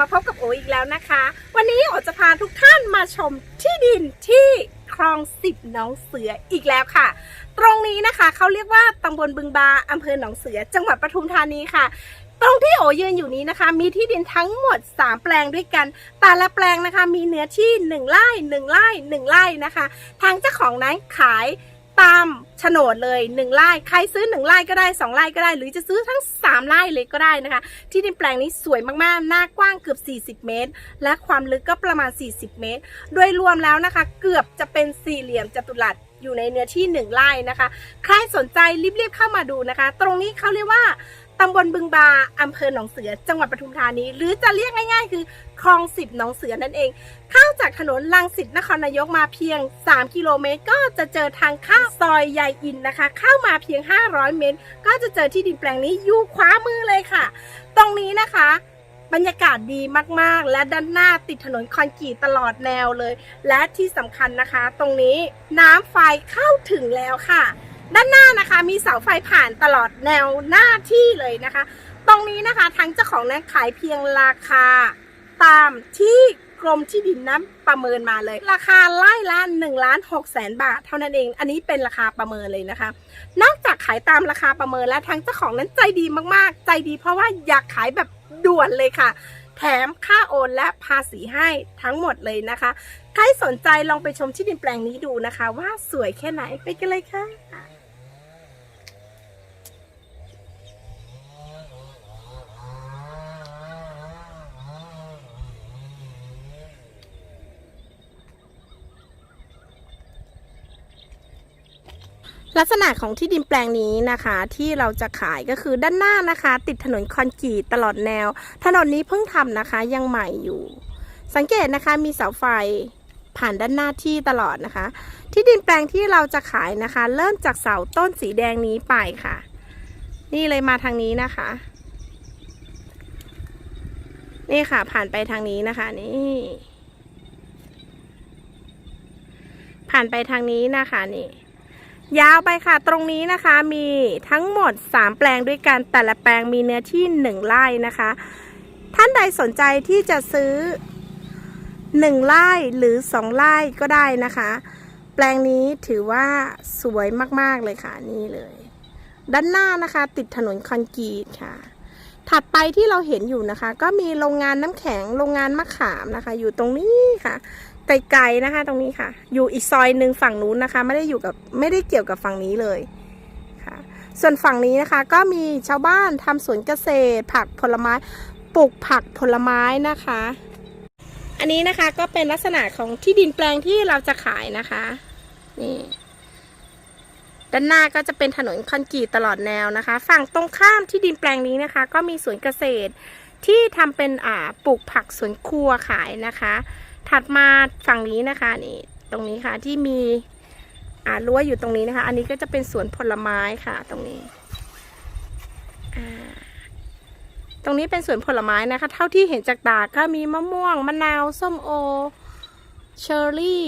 มาพบกับโออีกแล้วนะคะ วันนี้โอจะพาทุกท่านมาชมที่ดินที่คลองสิบหนองเสืออีกแล้วค่ะ ตรงนี้นะคะเขาเรียกว่าตำบลบึงบาอำเภอหนองเสือ จังหวัดปทุมธานีค่ะ ตรงที่โอยืนอยู่นี้นะคะ มีที่ดินทั้งหมด 3 แปลงด้วยกัน แต่ละแปลงนะคะ มีเนื้อที่ 1ไร่1ไร่1ไร่นะคะ ทางเจ้าของนั้นขาย ตามโฉนดเลย1ไร่ใครซื้อ1ไร่ก็ได้2ไร่ก็ได้ หรือจะซื้อทั้ง3ไร่เลยก็ได้นะคะ ที่ดินแปลงนี้สวยมากๆ หน้ากว้างเกือบ 40 เมตร และความลึกก็ประมาณ 40 เมตร โดยรวมแล้วนะคะ เกือบจะเป็นสี่เหลี่ยมจัตุรัสอยู่ในเนื้อที่ 1ไร่นะคะ ใครสนใจรีบๆเข้ามาดูนะคะ ตรงนี้เขาเรียกว่า ตำบลบึงบาอำเภอหนองเสือ จังหวัดปทุมธานี หรือจะเรียกง่ายๆ คือคลองสิบหนองเสือนั่นเองเข้าจากถนนลังสิตนครนายกมาเพียง 3 กิโลเมตร ก็จะเจอทางเข้าซอยใยอินนะคะ เข้ามาเพียง 500 เมตร ก็จะเจอที่ดินแปลงนี้อยู่ขวามือเลยค่ะ ตรงนี้นะคะบรรยากาศดีมากๆ และด้านหน้าติดถนนคอนกรีตตลอดแนวเลย และที่สำคัญนะคะ ตรงนี้น้ำไฟเข้าถึงแล้วค่ะ ด้านหน้านะคะมีเสาไฟผ่านตลอดแนวหน้าที่เลยนะคะ ตรงนี้นะคะทั้งเจ้าของนั้นขายเพียงราคาตามที่กรมที่ดินนั้นประเมินมาเลย ราคาไล่ละ1ล้าน6แสนบาท เท่านั้นเอง อันนี้เป็นราคาประเมินเลยนะคะ นอกจากขายตามราคาประเมินแล้วทั้งเจ้าของนั้นใจดีมากๆ ใจดีเพราะว่าอยากขายแบบด่วนเลยค่ะ แถมค่าโอนและภาษีให้ทั้งหมดเลยนะคะ ใครสนใจลองไปชมที่ดินแปลงนี้ดูนะคะ ว่าสวยแค่ไหนไปกันเลยค่ะ ลักษณะของที่ดินแปลงนี้นะคะที่เราจะขายก็คือด้านหน้านะคะ ติดถนนคอนกรีตตลอดแนว ถนนนี้เพิ่งทำนะคะยังใหม่อยู่ สังเกตนะคะมีเสาไฟผ่านด้านหน้าที่ตลอดนะคะ ที่ดินแปลงที่เราจะขายนะคะ เริ่มจากเสาต้นสีแดงนี้ไปค่ะ นี่เลยมาทางนี้นะคะ นี่ค่ะผ่านไปทางนี้นะคะนี่ผ่านไปทางนี้นะคะนี่ ยาวไปค่ะตรงนี้นะคะมีทั้งหมด 3 แปลงด้วยกันแต่ละแปลงมีเนื้อที่ 1 ไร่นะคะ ท่านใดสนใจที่จะซื้อ 1 ไร่หรือ 2 ไร่ก็ได้นะคะ แปลงนี้ถือว่าสวยมากๆเลยค่ะนี่เลย ด้านหน้านะคะติดถนนคอนกรีตค่ะ ถัดไปที่เราเห็นอยู่นะคะ ก็มีโรงงานน้ำแข็งโรงงานมะขามนะคะ อยู่ตรงนี้ค่ะ ไกลๆนะคะ ตรงนี้ค่ะ อยู่อีกซอยหนึ่งฝั่งนู้นนะคะ ไม่ได้อยู่กับไม่ได้เกี่ยวกับฝั่งนี้เลยค่ะ ส่วนฝั่งนี้นะคะ ก็มีชาวบ้านทำสวนเกษตร ผักผลไม้ปลูกผักผลไม้นะคะ อันนี้นะคะก็เป็นลักษณะของที่ดินแปลงที่เราจะขายนะคะนี่ด้านหน้าก็จะเป็นถนนคอนกรีตตลอดแนวนะคะ ฝั่งตรงข้ามที่ดินแปลงนี้นะคะ ก็มีสวนเกษตรที่ทำเป็นอ่าปลูกผักสวนครัวขายนะคะ ถัดมาฝั่งนี้นะคะนี่ตรงนี้ค่ะที่มีอ่ารั้วอยู่ตรงนี้นะคะ อันนี้ก็จะเป็นสวนผลไม้ค่ะ ตรงนี้อ่าตรงนี้เป็นสวนผลไม้นะคะ เท่าที่เห็นจากตาก็มีมะม่วง มะนาว ส้มโอ เชอร์รี่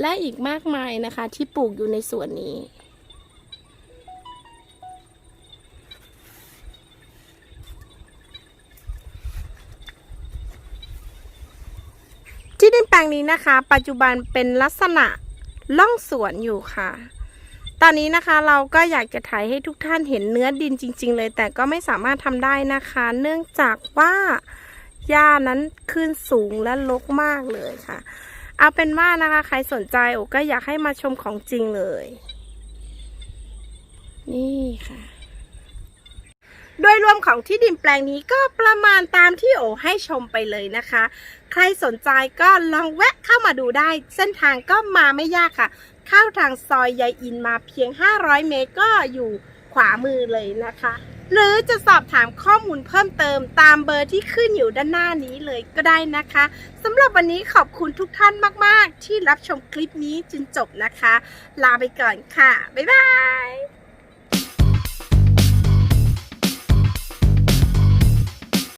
และอีกมากมายนะคะ ที่ปลูกอยู่ในสวนนี้ ที่ดินแป ลงนี้นะคะ ปัจจุบันเป็นลักษณะล่องสวนอยู่ค่ะ ตอนนี้นะคะเราก็อยากจะถ่ายให้ทุกท่านเห็นเนื้อดินจริง ๆ เลย แต่ก็ไม่สามารถทำได้นะคะ เนื่องจากว่าหญ้านั้นขึ้นสูงและรกมากเลยค่ะ เอาเป็นว่านะคะ ใครสนใจโอก็อยากให้มาชมของจริงเลย นี่ค่ะ โดยรวมของที่ดินแปลงนี้ก็ประมาณตามที่โอให้ชมไปเลยนะคะ ใครสนใจก็ลองแวะเข้ามาดูได้ เส้นทางก็มาไม่ยากค่ะ เข้าทางซอยใยอินมาเพียง 500 เมตรก็อยู่ขวามือเลยนะคะ หรือจะสอบถามข้อมูลเพิ่มเติมตามเบอร์ที่ขึ้นอยู่ด้านหน้านี้เลยก็ได้นะคะสำหรับวันนี้ขอบคุณทุกท่านมาก ๆ ที่รับชมคลิปนี้จนจบนะคะ ลาไปก่อนค่ะ บ๊ายบาย